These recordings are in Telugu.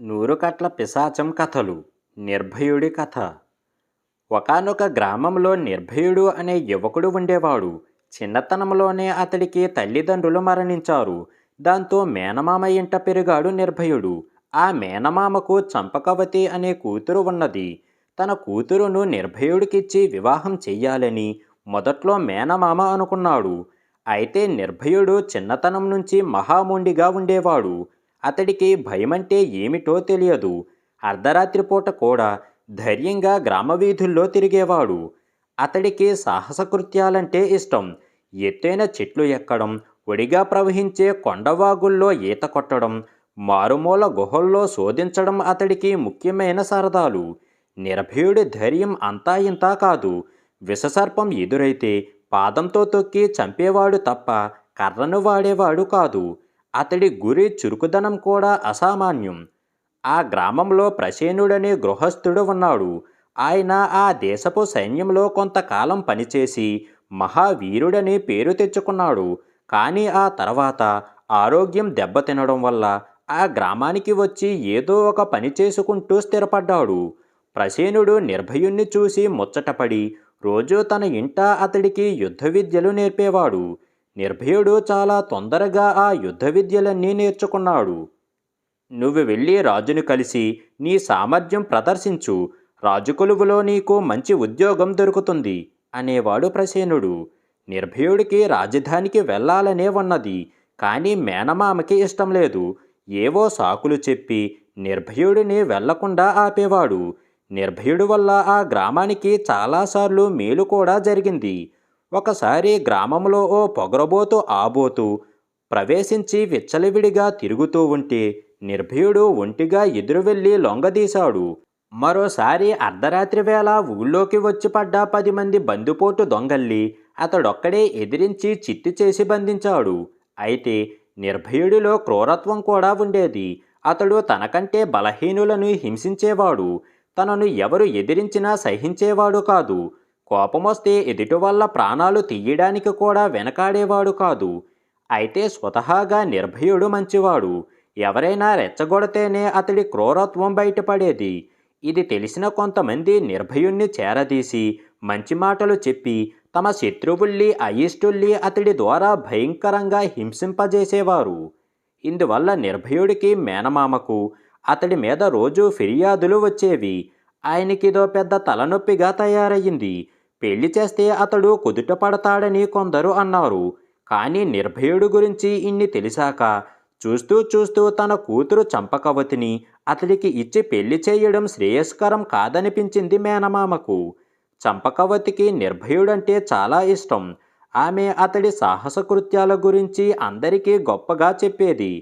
నూరుకట్ల పిశాచం కథలు నిర్భయుడి కథ. ఒకానొక గ్రామంలో నిర్భయుడు అనే యువకుడు ఉండేవాడు. చిన్నతనంలోనే అతడికి తల్లిదండ్రులు మరణించారు. దాంతో మేనమామ ఇంట పెరిగాడు నిర్భయుడు. ఆ మేనమామకు చంపకవతి అనే కూతురు ఉన్నది. తన కూతురును నిర్భయుడికిచ్చి వివాహం చెయ్యాలని మొదట్లో మేనమామ అనుకున్నాడు. అయితే నిర్భయుడు చిన్నతనం నుంచి మహామూండిగా ఉండేవాడు. అతడికి భయమంటే ఏమిటో తెలియదు. అర్ధరాత్రి పూట కూడా ధైర్యంగా గ్రామ వీధుల్లో తిరిగేవాడు. అతడికి సాహసకృత్యాలంటే ఇష్టం. ఎత్తైన చెట్లు ఎక్కడం ఒడిగా ప్రవహించే కొండవాగుల్లో ఈత కొట్టడం మారుమూల గుహల్లో శోధించడం అతడికి ముఖ్యమైన సరదాలు. నిరభయుడి ధైర్యం అంతా ఇంతా కాదు. విషసర్పం ఎదురైతే పాదంతో తొక్కి చంపేవాడు తప్ప కర్రను వాడేవాడు కాదు. అతడి గురి చురుకుదనం కూడా అసామాన్యం. ఆ గ్రామంలో ప్రసేనుడనే గృహస్థుడు ఉన్నాడు. ఆయన ఆ దేశపు సైన్యంలో కొంతకాలం పనిచేసి మహావీరుడని పేరు తెచ్చుకున్నాడు. కానీ ఆ తర్వాత ఆరోగ్యం దెబ్బతినడం వల్ల ఆ గ్రామానికి వచ్చి ఏదో ఒక పని చేసుకుంటూ స్థిరపడ్డాడు. ప్రసేనుడు నిర్భయుణ్ణి చూసి ముచ్చటపడి రోజూ తన ఇంట అతడికి యుద్ధ విద్యలు నేర్పేవాడు. నిర్భయుడు చాలా తొందరగా ఆ యుద్ధ విద్యలన్నీ నేర్చుకున్నాడు. నువ్వు వెళ్ళి రాజును కలిసి నీ సామర్థ్యం ప్రదర్శించు. రాజు కొలువులో నీకు మంచి ఉద్యోగం దొరుకుతుంది అనేవాడు ప్రసేనుడు. నిర్భయుడికి రాజధానికి వెళ్ళాలనే ఉన్నది. కానీ మేనమామకి ఇష్టం లేదు. ఏవో సాకులు చెప్పి నిర్భయుడిని వెళ్ళకుండా ఆపేవాడు. నిర్భయుడి వల్ల ఆ గ్రామానికి చాలాసార్లు మేలు కూడా జరిగింది. ఒకసారి గ్రామంలో ఓ పొగరబోతు ఆబోతు ప్రవేశించి విచ్చలవిడిగా తిరుగుతూ ఉంటే నిర్భయుడు ఒంటిగా ఎదురు వెళ్ళి లొంగదీశాడు. మరోసారి అర్ధరాత్రి వేళ ఊళ్ళోకి వచ్చి పడ్డ పది మంది బందిపోటు దొంగల్ని అతడొక్కడే ఎదిరించి చిత్తు చేసి బంధించాడు. అయితే నిర్భయుడిలో క్రూరత్వం కూడా ఉండేది. అతడు తనకంటే బలహీనులను హింసించేవాడు. తనను ఎవరు ఎదిరించినా సహించేవాడు కాదు. కోపమొస్తే ఎదుటి వల్ల ప్రాణాలు తీయడానికి కూడా వెనకాడేవాడు కాదు. అయితే స్వతహాగా నిర్భయుడు మంచివాడు. ఎవరైనా రెచ్చగొడితేనే అతడి క్రూరత్వం బయటపడేది. ఇది తెలిసిన కొంతమంది నిర్భయుణ్ణి చేరదీసి మంచి మాటలు చెప్పి తమ శత్రువుల్ని అయిష్టుల్ని అతడి ద్వారా భయంకరంగా హింసింపజేసేవారు. ఇందువల్ల నిర్భయుడికి మేనమామకు అతడి మీద రోజు ఫిర్యాదులు వచ్చేవి. ఆయనకిదో పెద్ద తలనొప్పిగా తయారయ్యింది పెళ్ళి చేస్తే అతడు కుదుట పడతాడని కొందరు అన్నారు. కానీ నిర్భయుడు గురించి ఇన్ని తెలిసాక చూస్తూ చూస్తూ తన కూతురు చంపకవతిని అతడికి ఇచ్చి పెళ్ళి చేయడం శ్రేయస్కరం కాదనిపించింది మేనమామకు. చంపకవతికి నిర్భయుడంటే చాలా ఇష్టం. ఆమె అతడి సాహసకృత్యాల గురించి అందరికీ గొప్పగా చెప్పేది.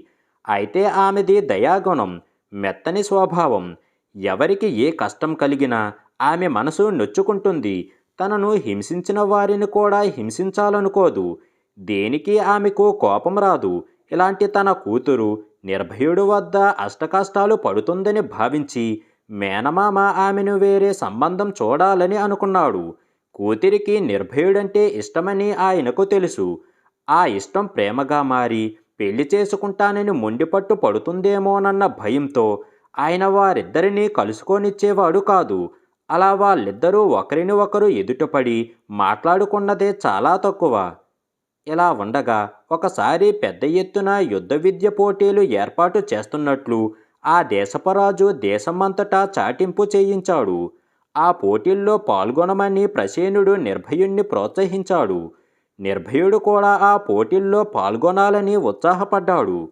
అయితే ఆమెది దయాగుణం మెత్తని స్వభావం. ఎవరికి ఏ కష్టం కలిగినా ఆమె మనసు నొచ్చుకుంటుంది. తనను హింసించిన వారిని కూడా హింసించాలనుకోదు. దేనికి ఆమెకు కోపం రాదు. ఇలాంటి తన కూతురు నిర్భయుడు వద్ద అష్టకష్టాలు పడుతుందని భావించి మేనమామ ఆమెను వేరే సంబంధం చూడాలని అనుకున్నాడు. కూతురికి నిర్భయుడంటే ఇష్టమని ఆయనకు తెలుసు. ఆ ఇష్టం ప్రేమగా మారి పెళ్ళి చేసుకుంటానని మొండిపట్టు పడుతుందేమోనన్న భయంతో ఆయన వారిద్దరినీ కలుసుకొనిచ్చేవాడు కాదు. అలా వాళ్ళిద్దరూ ఒకరిని ఒకరు ఎదుటపడి మాట్లాడుకున్నదే చాలా తక్కువ. ఇలా ఉండగా ఒకసారి పెద్ద ఎత్తున యుద్ధ విద్య పోటీలు ఏర్పాటు చేస్తున్నట్లు ఆ దేశపరాజు దేశమంతటా చాటింపు చేయించాడు. ఆ పోటీల్లో పాల్గొనమని ప్రసేనుడు నిర్భయుణ్ణి ప్రోత్సహించాడు. నిర్భయుడు కూడా ఆ పోటీల్లో పాల్గొనాలని ఉత్సాహపడ్డాడు.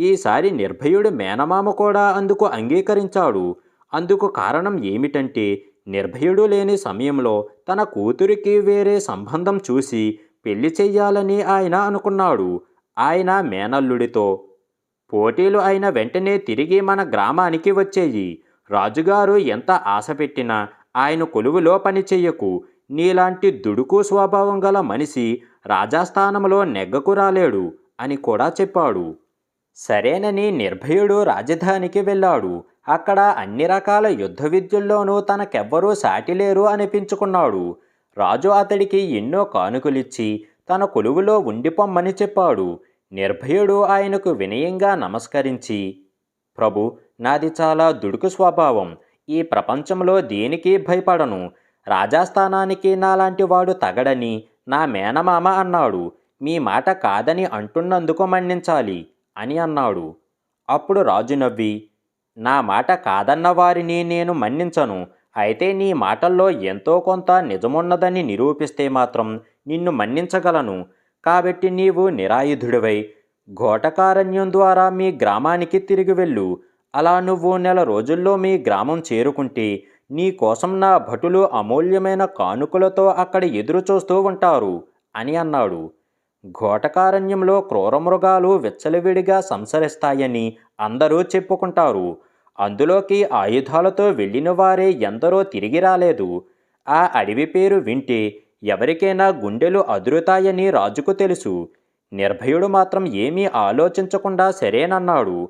ఈసారి నిర్భయుడు మేనమామ కూడా అందుకు అంగీకరించాడు. అందుకు కారణం ఏమిటంటే నిర్భయుడు లేని సమయంలో తన కూతురికి వేరే సంబంధం చూసి పెళ్ళి చెయ్యాలని ఆయన అనుకున్నాడు. ఆయన మేనల్లుడితో పోటీలు అయిన వెంటనే తిరిగి మన గ్రామానికి వచ్చేయి. రాజుగారు ఎంత ఆశ పెట్టినా ఆయన కొలువులో పని చెయ్యకు. నీలాంటి దుడుకు స్వభావం గల మనిషి రాజాస్థానంలో నెగ్గకు రాలేడు అని కూడా చెప్పాడు. సరేనని నిర్భయుడు రాజధానికి వెళ్ళాడు. అక్కడ అన్ని రకాల యుద్ధ విద్యల్లోనూ తనకెవ్వరూ సాటిలేరు అనిపించుకున్నాడు. రాజు అతడికి ఎన్నో కానుకలిచ్చి తన కొలువులో ఉండిపొమ్మని చెప్పాడు. నిర్భయుడు ఆయనకు వినయంగా నమస్కరించి ప్రభు నాది చాలా దుడుకు స్వభావం. ఈ ప్రపంచంలో దేనికి భయపడను. రాజాస్థానానికి నాలాంటి వాడు తగడని నా మేనమామ అన్నాడు. మీ మాట కాదని అంటున్నందుకు మన్నించాలి. అని అన్నాడు. అప్పుడు రాజు నవ్వి నా మాట కాదన్న వారిని నేను మన్నించను. అయితే నీ మాటల్లో ఎంతో కొంత నిజమున్నదని నిరూపిస్తే మాత్రం నిన్ను మన్నించగలను. కాబట్టి నీవు నిరాయుధుడివై ఘోటకారణ్యం ద్వారా మీ గ్రామానికి తిరిగి వెళ్ళు. అలా నువ్వు నెల రోజుల్లో మీ గ్రామం చేరుకుంటే నీ కోసం నా భటులు అమూల్యమైన కానుకలతో అక్కడ ఎదురు చూస్తూ ఉంటారు అని అన్నాడు. ఘోటకారణ్యంలో క్రూరమృగాలు విచ్చలవిడిగా సంసరిస్తాయని అందరూ చెప్పుకుంటారు. అందులోకి ఆయుధాలతో వెళ్ళిన వారే ఎందరో తిరిగి రాలేదు. ఆ అడవి పేరు వింటే ఎవరికైనా గుండెలు అదురుతాయని రాజుకు తెలుసు. నిర్భయుడు మాత్రం ఏమీ ఆలోచించకుండా సరేనన్నాడు.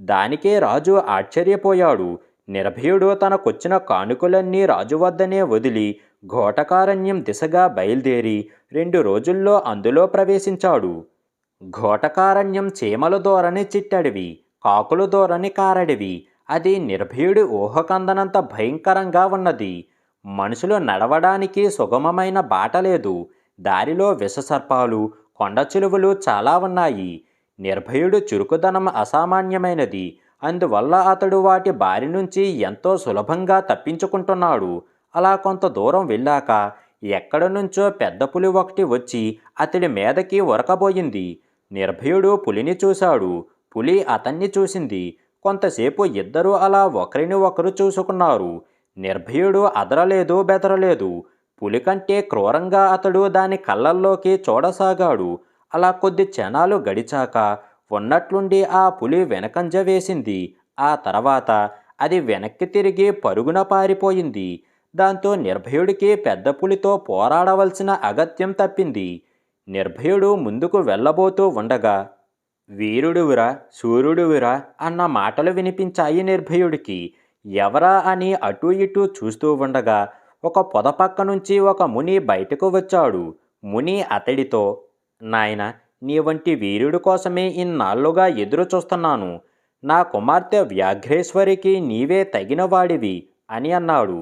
దానికే రాజు ఆశ్చర్యపోయాడు. నిర్భయుడు తనకొచ్చిన కానుకలన్నీ రాజు వద్దనే వదిలి ఘోటకారణ్యం దిశగా బయలుదేరి రెండు రోజుల్లో అందులో ప్రవేశించాడు. ఘోటకారణ్యం చీమల దూరని చిట్టడివి కాకుల దూరని కారడివి. అది నిర్భయుడి ఊహకందనంత భయంకరంగా ఉన్నది. మనుషులు నడవడానికి సుగమమైన బాట లేదు. దారిలో విషసర్పాలు కొండ చిలువలు చాలా ఉన్నాయి. నిర్భయుడు చురుకుదనం అసామాన్యమైనది. అందువల్ల అతడు వాటి బారి నుంచి ఎంతో సులభంగా తప్పించుకుంటున్నాడు. అలా కొంత దూరం వెళ్ళాక ఎక్కడ నుంచో పెద్ద పులి ఒకటి వచ్చి అతడి మీదకి ఉరకబోయింది. నిర్భయుడు పులిని చూశాడు. పులి అతన్ని చూసింది. కొంతసేపు ఇద్దరూ అలా ఒకరిని ఒకరు చూసుకున్నారు. నిర్భయుడు అదరలేదు బెదరలేదు. పులి కంటే క్రూరంగా అతడు దాని కళ్ళల్లోకి చూడసాగాడు. అలా కొద్ది క్షణాలు గడిచాక ఉన్నట్లుండి ఆ పులి వెనకంజ వేసింది. ఆ తర్వాత అది వెనక్కి తిరిగి పరుగున పారిపోయింది. దాంతో నిర్భయుడికి పెద్ద పులితో పోరాడవలసిన అగత్యం తప్పింది. నిర్భయుడు ముందుకు వెళ్ళబోతూ ఉండగా వీరుడువురా సూర్యుడువురా అన్న మాటలు వినిపించాయి నిర్భయుడికి. ఎవరా అని అటూ ఇటూ చూస్తూ ఉండగా ఒక పొద పక్క నుంచి ఒక ముని బయటకు వచ్చాడు. ముని అతడితో నాయన నీ వంటి వీరుడి కోసమే ఇన్నాళ్ళుగా ఎదురు చూస్తున్నాను. నా కుమార్తె వ్యాఘ్రేశ్వరికి నీవే తగినవాడివి అని అన్నాడు.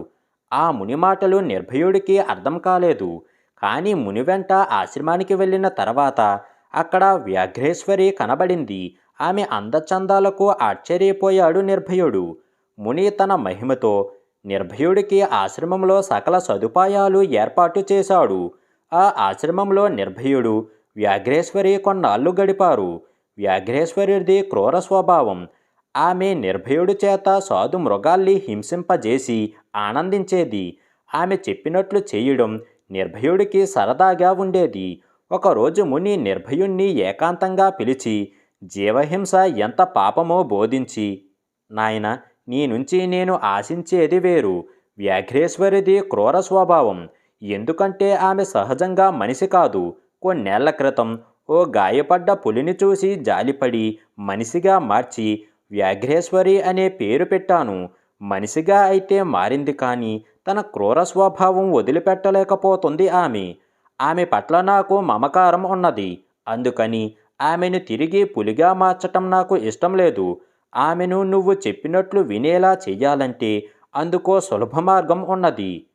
ఆ ముని మాటలు నిర్భయుడికి అర్థం కాలేదు. కానీ ముని వెంట ఆశ్రమానికి వెళ్ళిన తర్వాత అక్కడ వ్యాఘ్రేశ్వరి కనబడింది. ఆమె అందచందాలకు ఆశ్చర్యపోయాడు నిర్భయుడు. ముని తన మహిమతో నిర్భయుడికి ఆశ్రమంలో సకల సదుపాయాలు ఏర్పాటు చేశాడు. ఆ ఆశ్రమంలో నిర్భయుడు వ్యాఘ్రేశ్వరి కొన్నాళ్ళు గడిపారు. వ్యాఘ్రేశ్వరిది క్రూర స్వభావం. ఆమె నిర్భయుడి చేత సాధు మృగాల్ని హింసింపజేసి ఆనందించేది. ఆమె చెప్పినట్లు చేయడం నిర్భయుడికి సరదాగా ఉండేది. ఒకరోజు ముని నిర్భయుణ్ణి ఏకాంతంగా పిలిచి జీవహింస ఎంత పాపమో బోధించి. నాయన నీ నుంచి నేను ఆశించేది వేరు. వ్యాఘ్రేశ్వరిది క్రూర స్వభావం. ఎందుకంటే ఆమె సహజంగా మనిషి కాదు. కొన్నేళ్ళ క్రితం ఓ గాయపడ్డ పులిని చూసి జాలిపడి మనిషిగా మార్చి వ్యాఘ్రేశ్వరి అనే పేరు పెట్టాను. మనిషిగా అయితే మారింది కానీ తన క్రూర స్వభావం వదిలిపెట్టలేకపోతుంది ఆమె. ఆమె పట్ల నాకు మమకారం ఉన్నది. అందుకని ఆమెను తిరిగి పులిగా మార్చటం నాకు ఇష్టం లేదు. ఆమెను నువ్వు చెప్పినట్లు వినేలా చెయ్యాలంటే అందుకో సులభ మార్గం ఉన్నది.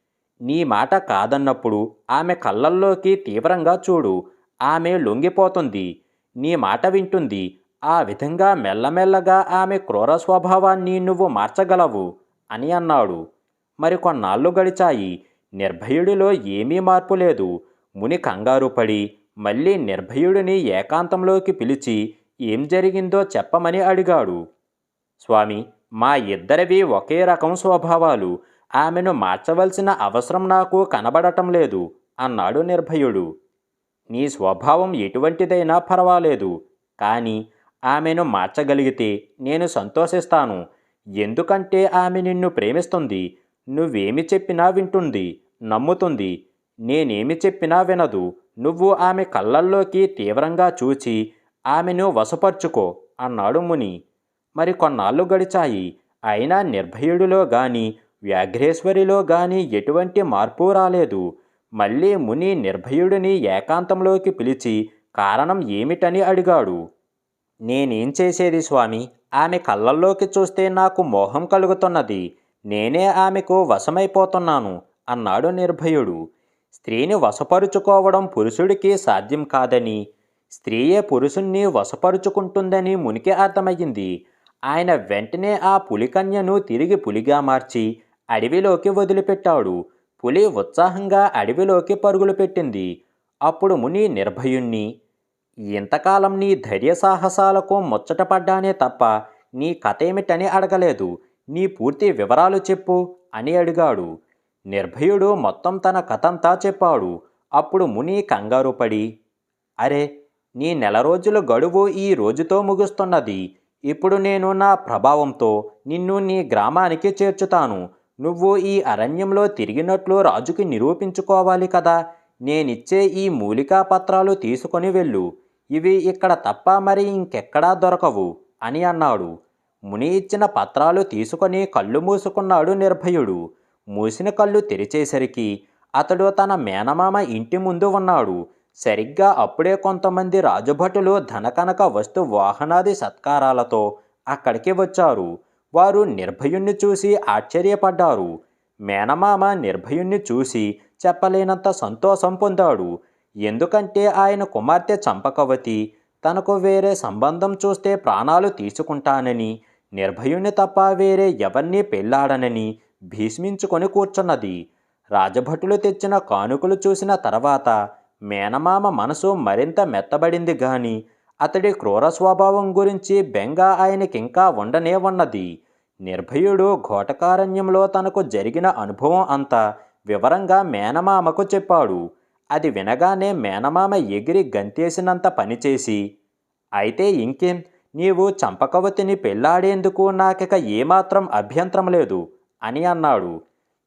నీ మాట కాదన్నప్పుడు ఆమె కళ్ళల్లోకి తీవ్రంగా చూడు. ఆమె లొంగిపోతుంది. నీ మాట వింటుంది. ఆ విధంగా మెల్లమెల్లగా ఆమె క్రూర స్వభావాన్ని నువ్వు మార్చగలవు అని అన్నాడు. మరి కొన్నాళ్ళు గడిచాయి. నిర్భయుడిలో ఏమీ మార్పు లేదు. ముని కంగారు పడి మళ్ళీ నిర్భయుడిని ఏకాంతంలోకి పిలిచి ఏం జరిగిందో చెప్పమని అడిగాడు. స్వామి మా ఇద్దరివి ఒకే రకం స్వభావాలు. ఆమెను మార్చవలసిన అవసరం నాకు కనబడటం లేదు అన్నాడు నిర్భయుడు. నీ స్వభావం ఎటువంటిదైనా పర్వాలేదు. కానీ ఆమెను మార్చగలిగితే నేను సంతోషిస్తాను. ఎందుకంటే ఆమె నిన్ను ప్రేమిస్తుంది. నువ్వేమి చెప్పినా వింటుంది నమ్ముతుంది. నేనేమి చెప్పినా వినదు. నువ్వు ఆమె కళ్ళల్లోకి తీవ్రంగా చూచి ఆమెను వశపరుచుకో అన్నాడు ముని. మరి కొన్నాళ్ళు గడిచాయి. అయినా నిర్భయుడిలో గాని వ్యాఘ్రేశ్వరిలో గాని ఎటువంటి మార్పు రాలేదు. మళ్ళీ ముని నిర్భయుడిని ఏకాంతంలోకి పిలిచి కారణం ఏమిటని అడిగాడు. నేనేం చేసేది స్వామి? ఆమె కళ్ళల్లోకి చూస్తే నాకు మోహం కలుగుతున్నది. నేనే ఆమెకు వశమైపోతున్నాను అన్నాడు నిర్భయుడు. స్త్రీని వశపరుచుకోవడం పురుషుడికి సాధ్యం కాదని స్త్రీయే పురుషుణ్ణి వశపరుచుకుంటుందని మునికి అర్థమయ్యింది. ఆయన వెంటనే ఆ పులికన్యను తిరిగి పులిగా మార్చి అడవిలోకి వదిలిపెట్టాడు. పులి ఉత్సాహంగా అడవిలోకి పరుగులు పెట్టింది. అప్పుడు ముని నిర్భయుణ్ణి ఇంతకాలం నీ ధైర్య సాహసాలకు ముచ్చటపడ్డానే తప్ప నీ కథ ఏమిటని అడగలేదు. నీ పూర్తి వివరాలు చెప్పు అని అడిగాడు. నిర్భయుడు మొత్తం తన కథంతా చెప్పాడు. అప్పుడు ముని కంగారు పడి అరే నీ నెల రోజుల గడువు ఈ రోజుతో ముగుస్తున్నది. ఇప్పుడు నేను నా ప్రభావంతో నిన్ను నీ గ్రామానికి చేర్చుతాను. నువ్వు ఈ అరణ్యంలో తిరిగినట్లు రాజుకి నిరూపించుకోవాలి కదా. నేనిచ్చే ఈ మూలికా పత్రాలు తీసుకొని వెళ్ళు. ఇవి ఇక్కడ తప్ప మరి ఇంకెక్కడా దొరకవు అని అన్నాడు. ముని ఇచ్చిన పత్రాలు తీసుకొని కళ్ళు మూసుకున్నాడు నిర్భయుడు. మూసిన కళ్ళు తెరిచేసరికి అతడు తన మేనమామ ఇంటి ముందు ఉన్నాడు. సరిగ్గా అప్పుడే కొంతమంది రాజభటులు ధనకనక వస్తు వాహనాది సత్కారాలతో అక్కడికి వచ్చారు. వారు నిర్భయుణ్ణి చూసి ఆశ్చర్యపడ్డారు. మేనమామ నిర్భయుణ్ణి చూసి చెప్పలేనంత సంతోషం పొందాడు. ఎందుకంటే ఆయన కుమార్తె చంపకవతి. తనకు వేరే సంబంధం చూస్తే ప్రాణాలు తీసుకుంటానని నిర్భయుణ్ణి తప్ప వేరే ఎవరినీ పెళ్ళాడనని భీష్మించుకొని కూర్చున్నది. రాజభటులు తెచ్చిన కానుకలు చూసిన తర్వాత మేనమామ మనసు మరింత మెత్తబడింది గాని అతడి క్రూర స్వభావం గురించి బెంగ ఆయనకింకా ఉండనే ఉన్నది. నిర్భయుడు ఘోటకారణ్యంలో తనకు జరిగిన అనుభవం అంతా వివరంగా మేనమామకు చెప్పాడు. అది వినగానే మేనమామ ఎగిరి గంతేసినంత పనిచేసి అయితే ఇంకేం? నీవు చంపకవతిని పెళ్ళాడేందుకు నాకిక ఏమాత్రం అభ్యంతరం లేదు అని అన్నాడు.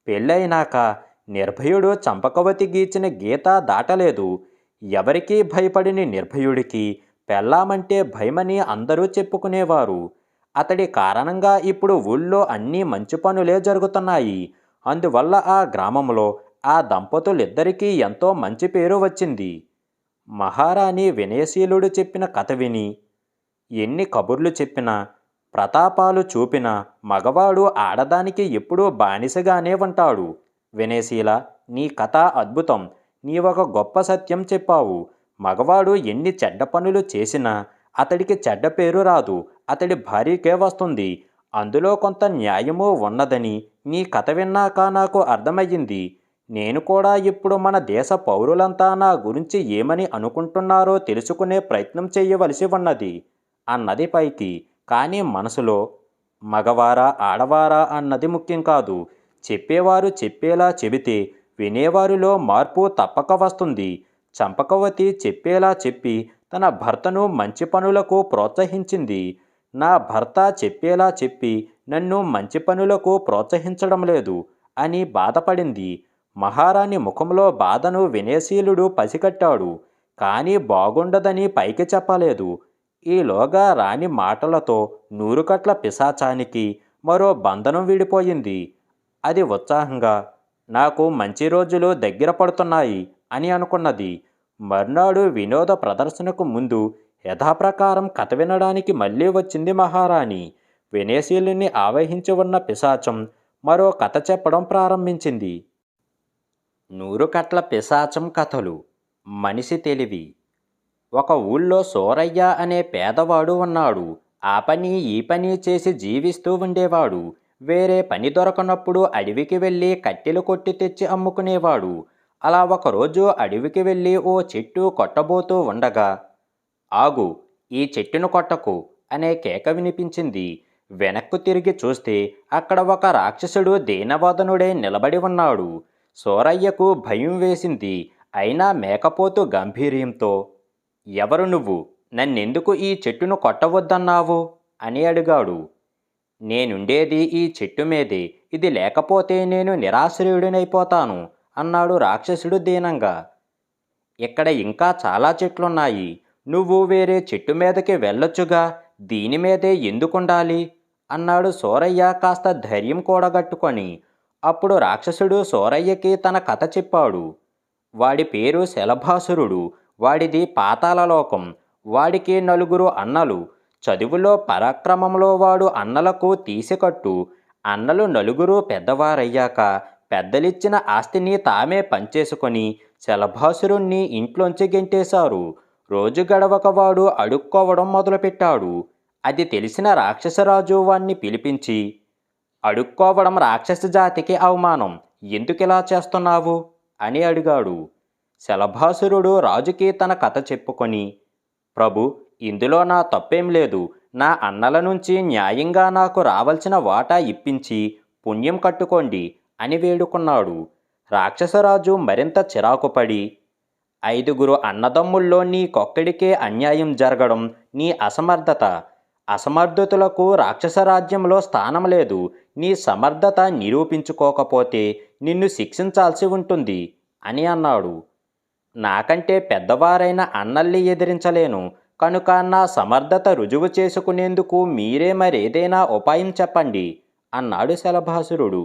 పెళ్ళైనాక నిర్భయుడు చంపకవతి గీచిన గీత దాటలేదు. ఎవరికీ భయపడిని నిర్భయుడికి పెళ్ళామంటే భయమని అందరూ చెప్పుకునేవారు. అతడి కారణంగా ఇప్పుడు ఊళ్ళో అన్నీ మంచి పనులే జరుగుతున్నాయి. అందువల్ల ఆ గ్రామంలో ఆ దంపతులిద్దరికీ ఎంతో మంచి పేరు వచ్చింది. మహారాణి వినయశీలుడు చెప్పిన కథ విని ఎన్ని కబుర్లు చెప్పినా ప్రతాపాలు చూపినా మగవాడు ఆడదానికి ఎప్పుడూ బానిసగానే ఉంటాడు. వినయశీల నీ కథ అద్భుతం. నీ ఒక గొప్ప సత్యం చెప్పావు. మగవాడు ఎన్ని చెడ్డ పనులు చేసినా అతడికి చెడ్డ పేరు రాదు. అతడి భార్యకే వస్తుంది. అందులో కొంత న్యాయము ఉన్నదని నీ కథ విన్నాక నాకు అర్థమయ్యింది. నేను కూడా ఇప్పుడు మన దేశ పౌరులంతా నా గురించి ఏమని అనుకుంటున్నారో తెలుసుకునే ప్రయత్నం చేయవలసి ఉన్నది అన్నది పైకి. కానీ మనసులో మగవారా ఆడవారా అన్నది ముఖ్యం కాదు. చెప్పేవారు చెప్పేలా చెబితే వినేవారిలో మార్పు తప్పక వస్తుంది. చంపకవతి చెప్పేలా చెప్పి తన భర్తను మంచి పనులకు ప్రోత్సహించింది. నా భర్త చెప్పేలా చెప్పి నన్ను మంచి పనులకు ప్రోత్సహించడం లేదు అని బాధపడింది. మహారాణి ముఖంలో బాధను వినయశీలుడు పసికట్టాడు కానీ బాగుండదని పైకి చెప్పలేదు. ఈలోగా రాణి మాటలతో నూరుకట్ల పిశాచానికి మరో బంధనం విడిపోయింది. అది ఉత్సాహంగా నాకు మంచి రోజులు దగ్గర పడుతున్నాయి అని అనుకున్నది. మర్నాడు వినోద ప్రదర్శనకు ముందు యథాప్రకారం కథ వినడానికి మళ్ళీ వచ్చింది మహారాణి. వినయశీలుని ఆవహించి ఉన్న పిశాచం మరో కథ చెప్పడం ప్రారంభించింది. నూరుకట్ల పిశాచం కథలు. మనిషి తెలివి. ఒక ఊళ్ళో సోరయ్య అనే పేదవాడు ఉన్నాడు. ఆ పని ఈ పని చేసి జీవిస్తూ ఉండేవాడు. వేరే పని దొరకనప్పుడు అడవికి వెళ్ళి కట్టెలు కొట్టి తెచ్చి అమ్ముకునేవాడు. అలా ఒకరోజు అడవికి వెళ్ళి ఓ చెట్టు కొట్టబోతూ ఉండగా ఆగు ఈ చెట్టును కొట్టకు అనే కేక వినిపించింది. వెనక్కు తిరిగి చూస్తే అక్కడ ఒక రాక్షసుడు దీనవాదనుడే నిలబడి ఉన్నాడు. సోరయ్యకు భయం వేసింది. అయినా మేకపోతు గంభీర్యంతో ఎవరు నువ్వు? నన్నెందుకు ఈ చెట్టును కొట్టవద్దన్నావు? అని అడిగాడు. నేనుండేది ఈ చెట్టు మీదే. ఇది లేకపోతే నేను నిరాశ్రయుడినైపోతాను అన్నాడు రాక్షసుడు దీనంగా. ఇక్కడ ఇంకా చాలా చెట్లున్నాయి. నువ్వు వేరే చెట్టు మీదకి వెళ్ళొచ్చుగా. దీని మీదే ఎందుకుండాలి? అన్నాడు సోరయ్య కాస్త ధైర్యం కూడగట్టుకొని. అప్పుడు రాక్షసుడు సోరయ్యకి తన కథ చెప్పాడు. వాడి పేరు శలభాసురుడు వాడిది పాతాళలోకం వాడికి నలుగురు అన్నలు. చదువులో పరాక్రమంలో వాడు అన్నలకు తీసికట్టు అన్నలు నలుగురు పెద్దవారయ్యాక పెద్దలిచ్చిన ఆస్తిని తామే పంచేసుకొని శలభాసురుణ్ణి ఇంట్లోంచి గెంటేశారు. రోజు గడవక వాడు అడుక్కోవడం మొదలుపెట్టాడు. అది తెలిసిన రాక్షసరాజు వాణ్ణి పిలిపించి అడుక్కోవడం రాక్షస జాతికి అవమానం. ఎందుకిలా చేస్తున్నావు? అని అడిగాడు. శలభాసురుడు రాజుకి తన కథ చెప్పుకొని ప్రభు ఇందులో నా తప్పేం లేదు. నా అన్నల నుంచి న్యాయంగా నాకు రావలసిన వాటా ఇప్పించి పుణ్యం కట్టుకోండి అని వేడుకున్నాడు. రాక్షసరాజు మరింత చిరాకుపడి ఐదుగురు అన్నదమ్ముల్లో నీకొక్కడికే అన్యాయం జరగడం నీ అసమర్థత. అసమర్థతులకు రాక్షస రాజ్యంలో స్థానం లేదు. నీ సమర్థత నిరూపించుకోకపోతే నిన్ను శిక్షించాల్సి ఉంటుంది అని అన్నాడు. నాకంటే పెద్దవారైన అన్నల్ని ఎదిరించలేను కనుక నా సమర్థత రుజువు చేసుకునేందుకు మీరే మరేదైనా ఉపాయం చెప్పండి అన్నాడు శలభాసురుడు.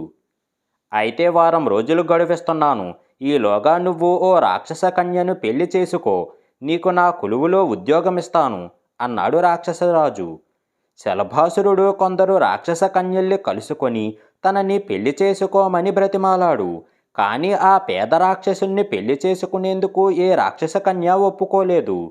అయితే వారం రోజులు గడువిస్తున్నాను ఈలోగా నువ్వు ఓ రాక్షస కన్యను పెళ్ళి చేసుకో నీకు నా కొలువులో ఉద్యోగమిస్తాను అన్నాడు రాక్షసరాజు. శలభాసురుడు కొందరు రాక్షస కన్యల్ని కలుసుకొని తనని పెళ్ళి చేసుకోమని బ్రతిమాలాడు. కానీ ఆ పేద రాక్షసుణ్ణి పెళ్ళి చేసుకునేందుకు ఏ రాక్షస కన్య ఒప్పుకోలేదు.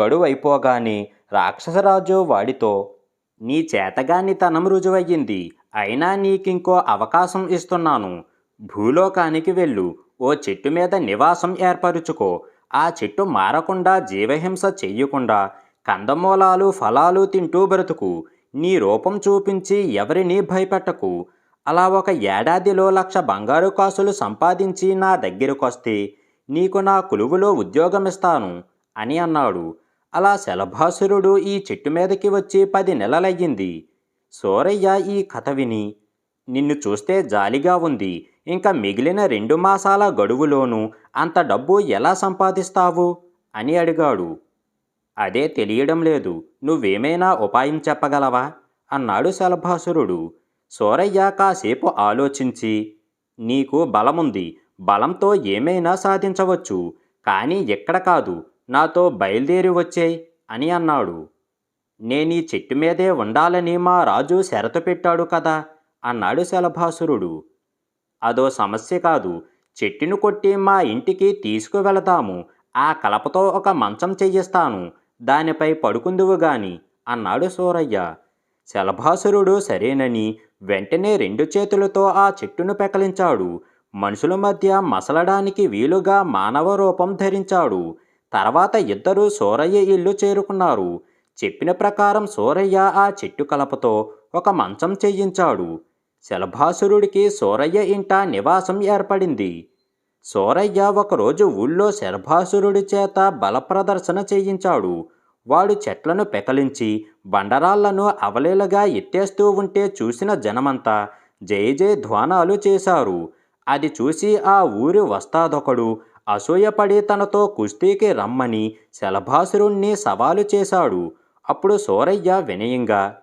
గడువైపోగానే రాక్షసరాజు వాడితో నీ చేతగాని తనం రుజువయ్యింది. అయినా నీకింకో అవకాశం ఇస్తున్నాను. భూలోకానికి వెళ్ళు. ఓ చెట్టు మీద నివాసం ఏర్పరుచుకో. ఆ చెట్టు మారకుండా జీవహింస చెయ్యకుండా కందమూలాలు ఫలాలు తింటూ బ్రతుకు. నీ రూపం చూపించి ఎవరిని భయపెట్టకు. అలా ఒక ఏడాదిలో లక్ష బంగారు కాసులు సంపాదించి నా దగ్గరకొస్తే నీకు నా కొలువులో ఉద్యోగమిస్తాను అని అన్నాడు. అలా శలభాసురుడు ఈ చెట్టు మీదకి వచ్చి పది నెలలయ్యింది. సూరయ్య ఈ కథ విని నిన్ను చూస్తే జాలిగా ఉంది. ఇంకా మిగిలిన రెండు మాసాల గడువులోనూ అంత డబ్బు ఎలా సంపాదిస్తావు? అని అడిగాడు. అదే తెలియడం లేదు. నువ్వేమైనా ఉపాయం చెప్పగలవా? అన్నాడు శలభాసురుడు. సోరయ్య కాసేపు ఆలోచించి నీకు బలముంది. బలంతో ఏమైనా సాధించవచ్చు. కానీ ఎక్కడ కాదు. నాతో బయలుదేరి వచ్చేయ్ అని అన్నాడు. నేనీ చెట్టు మీదే ఉండాలని మా రాజు షరతు పెట్టాడు కదా? అన్నాడు శలభాసురుడు. అదో సమస్య కాదు. చెట్టును కొట్టి మా ఇంటికి తీసుకువెళతాము. ఆ కలపతో ఒక మంచం చెయ్యిస్తాను. దానిపై పడుకుందువు గాని అన్నాడు సూరయ్య. శలభాసురుడు సరేనని వెంటనే రెండు చేతులతో ఆ చెట్టును పెకలించాడు. మనుషుల మధ్య మసలడానికి వీలుగా మానవ రూపం ధరించాడు. తర్వాత ఇద్దరూ సూరయ్య ఇల్లు చేరుకున్నారు. చెప్పిన ప్రకారం సూరయ్య ఆ చెట్టు కలపతో ఒక మంచం చేయించాడు. శలభాసురుడికి సూరయ్య ఇంట నివాసం ఏర్పడింది. సూరయ్య ఒకరోజు ఊళ్ళో శరభాసురుడి చేత బలప్రదర్శన చేయించాడు. వాడు చెట్లను పెకలించి బండరాళ్ళను అవలీలగా ఎత్తేస్తూ ఉంటే చూసిన జనమంతా జయ జయ ధ్వానాలు చేశారు. అది చూసి ఆ ఊరి వస్తాదొకడు అసూయపడి తనతో కుస్తీకి రమ్మని శలభాసురుణ్ణి సవాలు చేశాడు. అప్పుడు సూరయ్య వినయంగా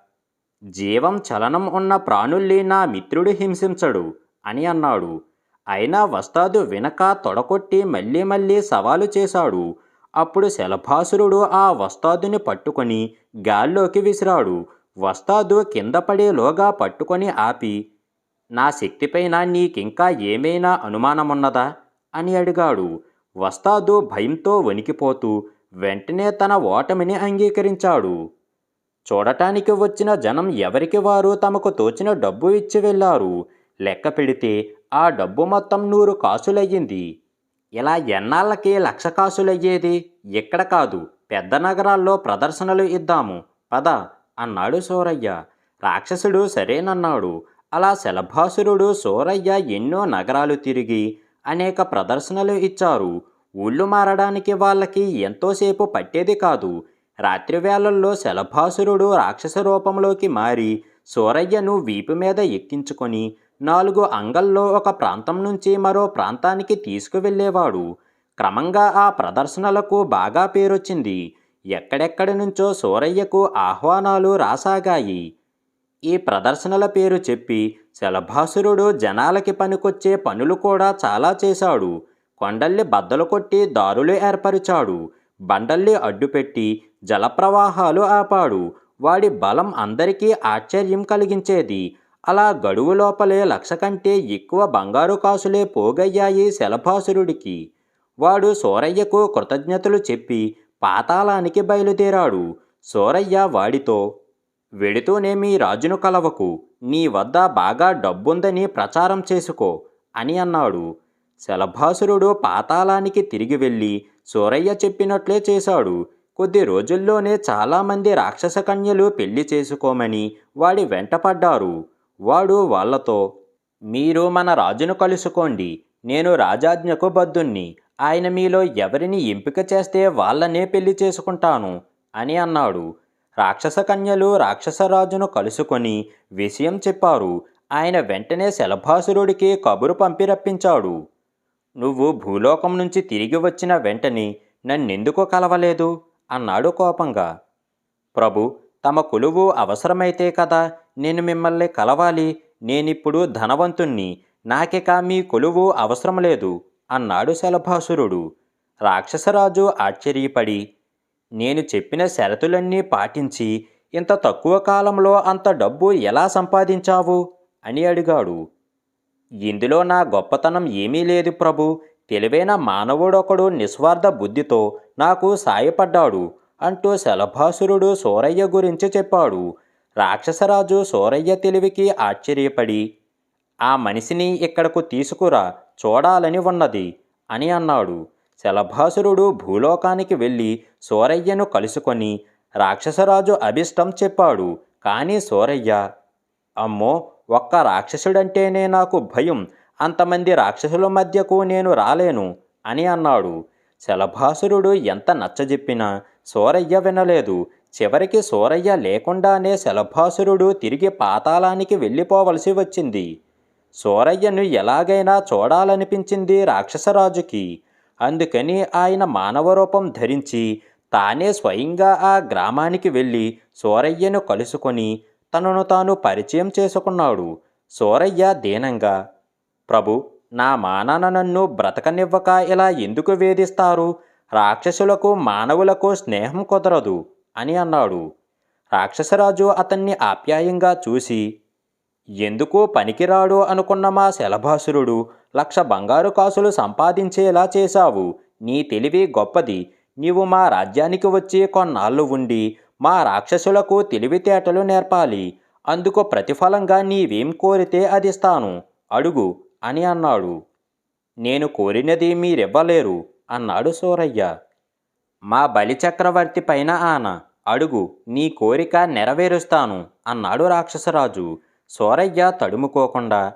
జీవం చలనం ఉన్న ప్రాణుల్ని నా మిత్రుడు హింసించడు అని అన్నాడు. అయినా వస్తాదు వినక తొడకొట్టి మళ్ళీ మళ్ళీ సవాలు చేశాడు. అప్పుడు శలభాసురుడు ఆ వస్తాదుని పట్టుకొని గాల్లోకి విసిరాడు. వస్తాదు కింద పడేలోగా పట్టుకొని ఆపి నా శక్తిపైన నీకింకా ఏమైనా అనుమానమున్నదా? అని అడిగాడు. వస్తాదు భయంతో వణికిపోతూ వెంటనే తన ఓటమిని అంగీకరించాడు. చూడటానికి వచ్చిన జనం ఎవరికి వారు తమకు తోచిన డబ్బు ఇచ్చి వెళ్ళారు. లెక్క పెడితే ఆ డబ్బు మొత్తం నూరు కాసులయ్యింది. ఇలా ఎన్నాళ్ళకి లక్ష కాసులయ్యేది? ఇక్కడ కాదు పెద్ద నగరాల్లో ప్రదర్శనలు ఇద్దాము. పద అన్నాడు సూరయ్య. రాక్షసుడు సరేనన్నాడు. అలా శలభాసురుడు సూరయ్య ఎన్నో నగరాలు తిరిగి అనేక ప్రదర్శనలు ఇచ్చారు. ఊళ్ళు మారడానికి వాళ్ళకి ఎంతోసేపు పట్టేది కాదు. రాత్రి వేళల్లో శలభాసురుడు రాక్షస రూపంలోకి మారి సూరయ్యను వీపు మీద ఎక్కించుకొని నాలుగు అంగల్లో ఒక ప్రాంతం నుంచి మరో ప్రాంతానికి తీసుకువెళ్ళేవాడు. క్రమంగా ఆ ప్రదర్శనలకు బాగా పేరొచ్చింది. ఎక్కడెక్కడి నుంచో సూరయ్యకు ఆహ్వానాలు రాసాగాయి. ఈ ప్రదర్శనల పేరు చెప్పి శలభాసురుడు జనాలకి పనికొచ్చే పనులు కూడా చాలా చేశాడు. కొండల్ని బద్దలు కొట్టి దారులు ఏర్పరిచాడు. బండల్ని అడ్డుపెట్టి జలప్రవాహాలు ఆపాడు. వాడి బలం అందరికీ ఆశ్చర్యం కలిగించేది. అలా గడువు లోపలే లక్ష కంటే ఎక్కువ బంగారు కాసులే పోగయ్యాయి శలభాసురుడికి. వాడు సూరయ్యకు కృతజ్ఞతలు చెప్పి పాతాళానికి బయలుదేరాడు. సూరయ్య వాడితో వెడుతూనే మీ రాజును కలవకు. నీ వద్ద బాగా డబ్బుందని ప్రచారం చేసుకో అని అన్నాడు. శలభాసురుడు పాతాళానికి తిరిగి వెళ్ళి సూరయ్య చెప్పినట్లే చేశాడు. కొద్ది రోజుల్లోనే చాలామంది రాక్షస కన్యలు పెళ్ళి చేసుకోమని వాడి వెంటపడ్డారు వాడు వాళ్ళతో మీరు మన రాజును కలుసుకోండి నేను రాజాజ్ఞకు బద్దుణ్ణి ఆయన మీలో ఎవరిని ఎంపిక చేస్తే వాళ్ళనే పెళ్ళి చేసుకుంటాను అని అన్నాడు. రాక్షస కన్యలు రాక్షసరాజును కలుసుకొని విషయం చెప్పారు. ఆయన వెంటనే శలభాసురుడికి కబురు పంపి రప్పించాడు. నువ్వు భూలోకం నుంచి తిరిగి వచ్చిన వెంటనే నన్నెందుకు కలవలేదు? అన్నాడు కోపంగా. ప్రభు తమ కొలువు అవసరమైతే కదా నేను మిమ్మల్ని కలవాలి నేనిప్పుడు ధనవంతుణ్ణి. నాకిక మీ కొలువు అవసరం లేదు అన్నాడు శలభాసురుడు. రాక్షసరాజు ఆశ్చర్యపడి నేను చెప్పిన షరతులన్నీ పాటించి ఇంత తక్కువ కాలంలో అంత డబ్బు ఎలా సంపాదించావు? అని అడిగాడు. ఇందులో నా గొప్పతనం ఏమీ లేదు ప్రభు. తెలివైన మానవుడొకడు నిస్వార్థ బుద్ధితో నాకు సాయపడ్డాడు అంటూ శలభాసురుడు సూరయ్య గురించి చెప్పాడు. రాక్షసరాజు సూరయ్య తెలివికి ఆశ్చర్యపడి ఆ మనిషిని ఇక్కడకు తీసుకురా చూడాలని ఉన్నది అని అన్నాడు. శలభాసురుడు భూలోకానికి వెళ్ళి సూరయ్యను కలుసుకొని రాక్షసరాజు అభిష్టం చెప్పాడు కానీ సూరయ్య అమ్మో ఒక్క రాక్షసుడంటేనే నాకు భయం అంతమంది రాక్షసుల మధ్యకు నేను రాలేను అని అన్నాడు. శలభాసురుడు ఎంత నచ్చజెప్పినా సూరయ్య వినలేదు. చివరికి సూరయ్య లేకుండానే శలభాసురుడు తిరిగి పాతాళానికి వెళ్ళిపోవలసి వచ్చింది. సూరయ్యను ఎలాగైనా చూడాలనిపించింది రాక్షసరాజుకి. అందుకని ఆయన మానవ రూపం ధరించి తానే స్వయంగా ఆ గ్రామానికి వెళ్ళి సూరయ్యను కలుసుకొని తనను తాను పరిచయం చేసుకున్నాడు. సూరయ్య దీనంగా ప్రభు నా మానాన నన్ను బ్రతకనివ్వక ఇలా ఎందుకు వేధిస్తారు? రాక్షసులకు మానవులకు స్నేహం కుదరదు. అని అన్నాడు. రాక్షసరాజు అతన్ని ఆప్యాయంగా చూసి ఎందుకు పనికిరాడు అనుకున్న మా శలభాసురుడు లక్ష బంగారు కాసులు సంపాదించేలా చేశావు. నీ తెలివి గొప్పది. నీవు మా రాజ్యానికి వచ్చి కొన్నాళ్ళు ఉండి మా రాక్షసులకు తెలివితేటలు నేర్పాలి. అందుకు ప్రతిఫలంగా నీవేం కోరితే అదిస్తాను అడుగు అని అన్నాడు. నేను కోరినది మీరివ్వలేరు అన్నాడు సూరయ్య. మా బలిచక్రవర్తి పైన ఆన. అడుగు నీ కోరిక నెరవేరుస్తాను అన్నాడు రాక్షసరాజు. సూరయ్య తడుముకోకుండా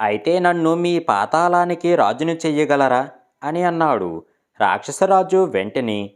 అయితే నన్ను మీ పాతాళానికి రాజును చెయ్యగలరా? అని అన్నాడు. రాక్షసరాజు వెంటనే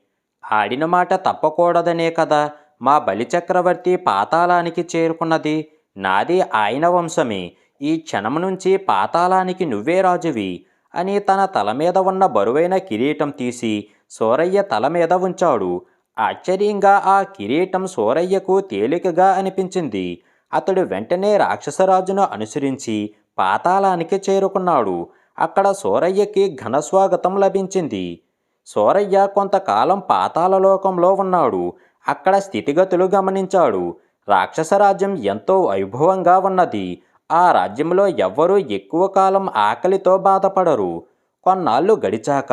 ఆడిన మాట తప్పకూడదనే కదా మా బలిచక్రవర్తి పాతాళానికి చేరుకున్నది నాది ఆయన వంశమే. ఈ క్షణం నుంచి పాతాళానికి నువ్వే రాజువి. అని తన తల మీద ఉన్న బరువైన కిరీటం తీసి సూరయ్య తల మీద ఉంచాడు. ఆశ్చర్యంగా ఆ కిరీటం సూరయ్యకు తేలికగా అనిపించింది. అతడు వెంటనే రాక్షసరాజును అనుసరించి పాతాళానికి చేరుకున్నాడు. అక్కడ సూరయ్యకి ఘనస్వాగతం లభించింది. సూరయ్య కొంతకాలం పాతాళలోకంలో ఉన్నాడు. అక్కడ స్థితిగతులు గమనించాడు. రాక్షసరాజ్యం ఎంతో వైభవంగా ఉన్నది. ఆ రాజ్యంలో ఎవ్వరూ ఎక్కువ కాలం ఆకలితో బాధపడరు. కొన్నాళ్ళు గడిచాక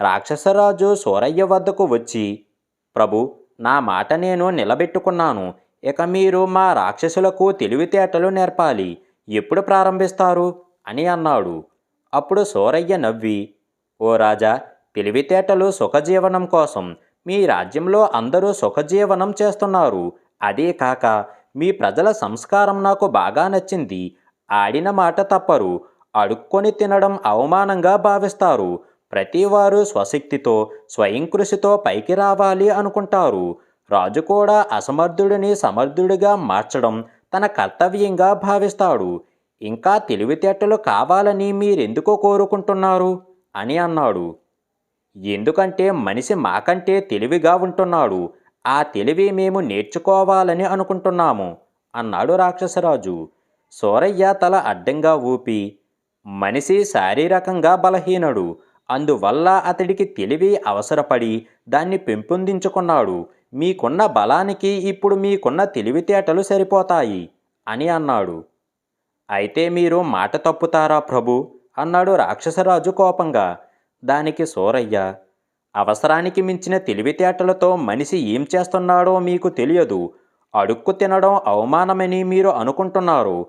రాక్షసరాజు సూరయ్య వద్దకు వచ్చి ప్రభు నా మాట నేను నిలబెట్టుకున్నాను. ఇక మీరు మా రాక్షసులకు తెలివితేటలు నేర్పాలి. ఎప్పుడు ప్రారంభిస్తారు? అని అన్నాడు. అప్పుడు సూరయ్య నవ్వి ఓ రాజా తెలివితేటలు సుఖజీవనం కోసం. మీ రాజ్యంలో అందరూ సుఖజీవనం చేస్తున్నారు. అదే కాక మీ ప్రజల సంస్కారం నాకు బాగా నచ్చింది. ఆడిన మాట తప్పరు. అడుక్కొని తినడం అవమానంగా భావిస్తారు. ప్రతివారు స్వశక్తితో స్వయం కృషితో పైకి రావాలి అనుకుంటారు. రాజు కూడా అసమర్థుడిని సమర్థుడిగా మార్చడం తన కర్తవ్యంగా భావిస్తాడు. ఇంకా తెలివితేటలు కావాలని మీరెందుకు కోరుకుంటున్నారు? అని అన్నాడు. ఎందుకంటే మనిషి మాకంటే తెలివిగా ఉంటున్నాడు. ఆ తెలివి మేము నేర్చుకోవాలని అనుకుంటున్నాము అన్నాడు రాక్షసరాజు. సూరయ్య తల అడ్డంగా ఊపి మనిషి శారీరకంగా బలహీనడు అందువల్ల అతడికి తెలివి అవసరపడి దాన్ని పెంపొందించుకున్నాడు. మీకున్న బలానికి ఇప్పుడు మీకున్న తెలివితేటలు సరిపోతాయి అని అన్నాడు. అయితే మీరు మాట తప్పుతారా ప్రభు? అన్నాడు రాక్షసరాజు కోపంగా. దానికి సూరయ్య అవసరానికి మించిన తెలివితేటలతో మనిషి ఏం చేస్తున్నాడో మీకు తెలియదు. అడుక్కు తినడం అవమానమని మీరు అనుకుంటున్నారు.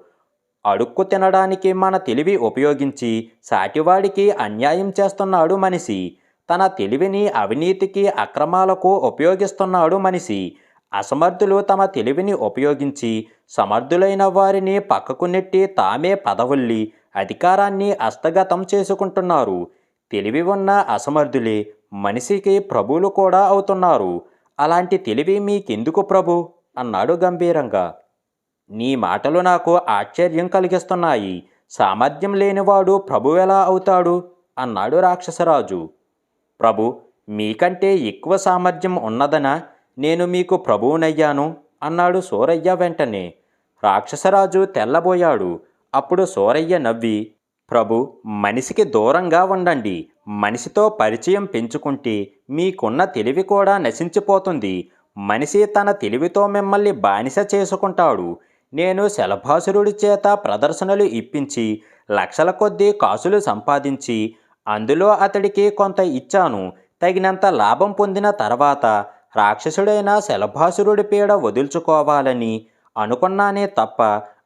అడుక్కు తినడానికి మన తెలివి ఉపయోగించి సాటివాడికి అన్యాయం చేస్తున్నాడు మనిషి. తన తెలివిని అవినీతికి అక్రమాలకు ఉపయోగిస్తున్నాడు మనిషి. అసమర్థులు తమ తెలివిని ఉపయోగించి సమర్థులైన వారిని పక్కకు నెట్టి తామే పదవుల్లి అధికారాన్ని హస్తగతం చేసుకుంటున్నారు. తెలివి ఉన్న అసమర్థులే మనిషికి ప్రభువులు కూడా అవుతున్నారు. అలాంటి తెలివి మీకెందుకు ప్రభు? అన్నాడు గంభీరంగా. నీ మాటలు నాకు ఆశ్చర్యం కలిగిస్తున్నాయి. సామర్థ్యం లేనివాడు ప్రభువెలా ఎలా అవుతాడు? అన్నాడు రాక్షసరాజు. ప్రభు మీకంటే ఎక్కువ సామర్థ్యం ఉన్నదనా? నేను మీకు ప్రభువునయ్యాను అన్నాడు సూరయ్య వెంటనే. రాక్షసరాజు తెల్లబోయాడు. అప్పుడు సూరయ్య నవ్వి ప్రభు మనిషికి దూరంగా ఉండండి. మనిషితో పరిచయం పెంచుకుంటే మీకున్న తెలివి కూడా నశించిపోతుంది. మనిషి తన తెలివితో మిమ్మల్ని బానిస చేసుకుంటాడు. నేను శలభాసురుడి చేత ప్రదర్శనలు ఇప్పించి లక్షల కొద్దీ కాసులు సంపాదించి అందులో అతడికి కొంత ఇచ్చాను. తగినంత లాభం పొందిన తర్వాత రాక్షసుడైన శలభాసురుడి పీడ వదుల్చుకోవాలని అనుకున్నానే తప్ప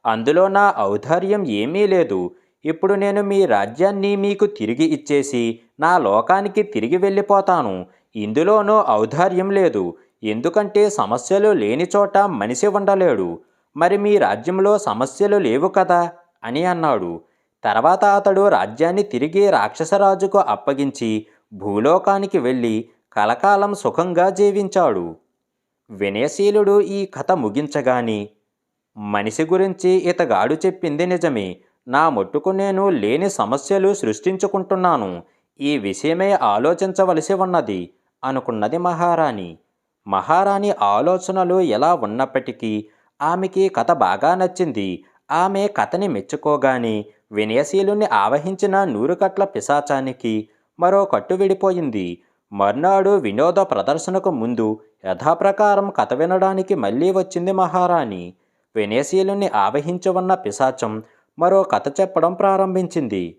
అందులో నా ఔదార్యం ఏమీ లేదు. ఇప్పుడు నేను మీ రాజ్యాన్ని మీకు తిరిగి ఇచ్చేసి నా లోకానికి తిరిగి వెళ్ళిపోతాను. ఇందులోనూ ఔదార్యం లేదు. ఎందుకంటే సమస్యలు లేని చోట మనిషి ఉండలేడు. మరి మీ రాజ్యంలో సమస్యలు లేవు కదా? అని అన్నాడు. తర్వాత అతడు రాజ్యాన్ని తిరిగి రాక్షసరాజుకు అప్పగించి భూలోకానికి వెళ్ళి కలకాలం సుఖంగా జీవించాడు. వినయశీలుడు ఈ కథ ముగించగాని మనిషి గురించి ఇతగాడు చెప్పింది నిజమే. నా మట్టుకు నేను లేని సమస్యలు సృష్టించుకుంటున్నాను. ఈ విషయమే ఆలోచించవలసి ఉన్నది అనుకున్నది మహారాణి. మహారాణి ఆలోచనలు ఎలా ఉన్నప్పటికీ ఆమెకి కథ బాగా నచ్చింది. ఆమె కథని మెచ్చుకోగానే వినయశీలుని ఆవహించిన నూరుకట్ల పిశాచానికి మరో కట్టు విడిపోయింది. మర్నాడు వినోద ప్రదర్శనకు ముందు యథాప్రకారం కథ వినడానికి మళ్ళీ వచ్చింది మహారాణి. వినయశీలుని ఆవహించి ఉన్న పిశాచం మరో కథ చెప్పడం ప్రారంభించింది.